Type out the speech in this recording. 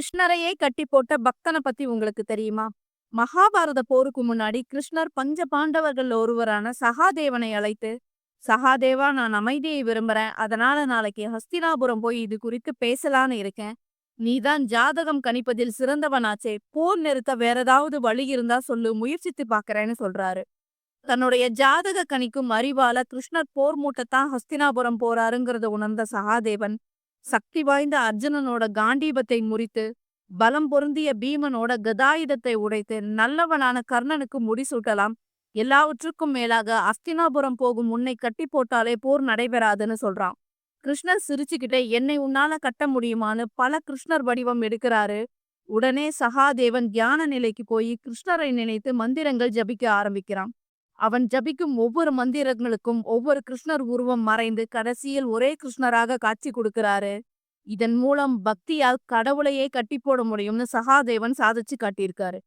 கிருஷ்ணரையே கட்டி போட்ட பக்தனை பத்தி உங்களுக்கு தெரியுமா? மகாபாரத போருக்கு முன்னாடி கிருஷ்ணர் பஞ்ச பாண்டவர்கள் ஒருவரான சகாதேவனை அழைத்து சகாதேவா நான் அமைதியை விரும்புறேன். அதனால நாளைக்கு ஹஸ்தினாபுரம் போய் இது குறித்து பேசலான்னு இருக்கேன். நீதான் ஜாதகம் கணிப்பதில் சிறந்தவனாச்சே. போர் நிறுத்த வேற ஏதாவது வழி இருந்தா சொல்லு. முயற்சித்து பாக்குறேன்னு சொல்றாரு. தன்னுடைய ஜாதக கணிக்கும் அறிவால கிருஷ்ணர் போர் மூட்டத்தான் ஹஸ்தினாபுரம் போறாருங்கிறத உணர்ந்த சகாதேவன் சக்தி வாய்ந்த அர்ஜுனனோட காண்டீபத்தை முறித்து பலம் பொருந்திய பீமனோட கதாயுதத்தை உடைத்து நல்லவனான கர்ணனுக்கு முடிசூட்டலாம் எல்லாவற்றுக்கும் மேலாக அஸ்தினாபுரம் போகும் உன்னை கட்டி போட்டாலே போர் நடைபெறாதுன்னு சொல்றான். கிருஷ்ணர் சிரிச்சுக்கிட்டே என்னை உன்னால கட்ட முடியுமான்னு பல கிருஷ்ணர் வடிவம் எடுக்கிறாரு. உடனே சகாதேவன் தியான நிலைக்கு போய் கிருஷ்ணரை நினைத்து மந்திரங்கள் ஜபிக்க ஆரம்பிக்கிறான். அவன் ஜபிக்கும் ஒவ்வொரு மந்திரங்களுக்கும் ஒவ்வொரு கிருஷ்ணர் உருவம் மறைந்து கடைசியில் ஒரே கிருஷ்ணராக காட்சி கொடுக்கிறாரு. இதன் மூலம் பக்தியால் கடவுளையே கட்டி போட முடியும்னு சகாதேவன் சாதிச்சு காட்டியிருக்காரு.